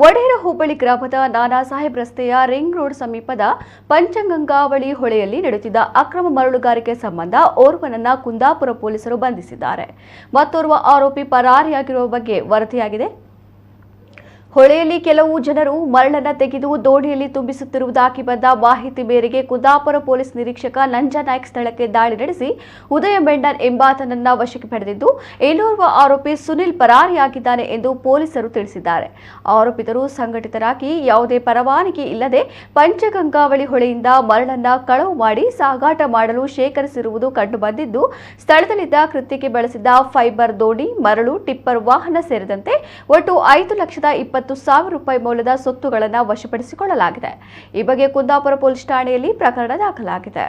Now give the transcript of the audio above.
ವಡೇರ ಹೋಬಳಿ ಗ್ರಾಮದ ನಾನಾ ಸಾಹೇಬ್ ರಸ್ತೆಯ ರಿಂಗ್ ರೋಡ್ ಸಮೀಪದ ಪಂಚಗಂಗಾವಳಿ ಹೊಳೆಯಲ್ಲಿ ನಡೆಯುತ್ತಿದ್ದ ಅಕ್ರಮ ಮರಳುಗಾರಿಕೆ ಸಂಬಂಧ ಓರ್ವನನ್ನ ಕುಂದಾಪುರ ಪೊಲೀಸರು ಬಂಧಿಸಿದ್ದಾರೆ. ಮತ್ತೋರ್ವ ಆರೋಪಿ ಪರಾರಿಯಾಗಿರುವ ಬಗ್ಗೆ ವರದಿಯಾಗಿದೆ. ಹೊಳೆಯಲ್ಲಿ ಕೆಲವು ಜನರು ಮರಳನ್ನ ತೆಗೆದು ದೋಣಿಯಲ್ಲಿ ತುಂಬಿಸುತ್ತಿರುವುದಾಗಿ ಬಂದ ಮಾಹಿತಿ ಮೇರೆಗೆ ಕುಂದಾಪುರ ಪೊಲೀಸ್ ನಿರೀಕ್ಷಕ ನಂಜನಾಯ್ಕ ಸ್ಥಳಕ್ಕೆ ದಾಳಿ ನಡೆಸಿ ಉದಯ ಮೆಂಡನ್ ಎಂಬಾತನನ್ನ ವಶಕ್ಕೆ ಪಡೆದಿದ್ದು ಇನ್ನೋರ್ವ ಆರೋಪಿ ಸುನಿಲ್ ಪರಾರಿಯಾಗಿದ್ದಾನೆ ಎಂದು ಪೊಲೀಸರು ತಿಳಿಸಿದ್ದಾರೆ. ಆರೋಪಿತರು ಸಂಘಟಿತರಾಗಿ ಯಾವುದೇ ಪರವಾನಗಿ ಇಲ್ಲದೆ ಪಂಚಗಂಗಾವಳಿ ಹೊಳೆಯಿಂದ ಮರಳನ್ನ ಕಳವು ಮಾಡಿ ಸಾಗಾಟ ಮಾಡಲು ಶೇಖರಿಸಿರುವುದು ಕಂಡುಬಂದಿದ್ದು, ಸ್ಥಳದಲ್ಲಿದ್ದ ಕೃತ್ಯಕ್ಕೆ ಬಳಸಿದ್ದ ಫೈಬರ್ ದೋಣಿ, ಮರಳು, ಟಿಪ್ಪರ್ ವಾಹನ ಸೇರಿದಂತೆ ಒಟ್ಟು ಐದು ಲಕ್ಷದ ಇಪ್ಪತ್ತು ಸಾವಿರ ರೂಪಾಯಿ ಮೌಲ್ಯದ ಸೊತ್ತುಗಳನ್ನು ವಶಪಡಿಸಿಕೊಳ್ಳಲಾಗಿದೆ. ಈ ಬಗ್ಗೆ ಕುಂದಾಪುರ ಪೊಲೀಸ್ ಠಾಣೆಯಲ್ಲಿ ಪ್ರಕರಣ ದಾಖಲಾಗಿದೆ.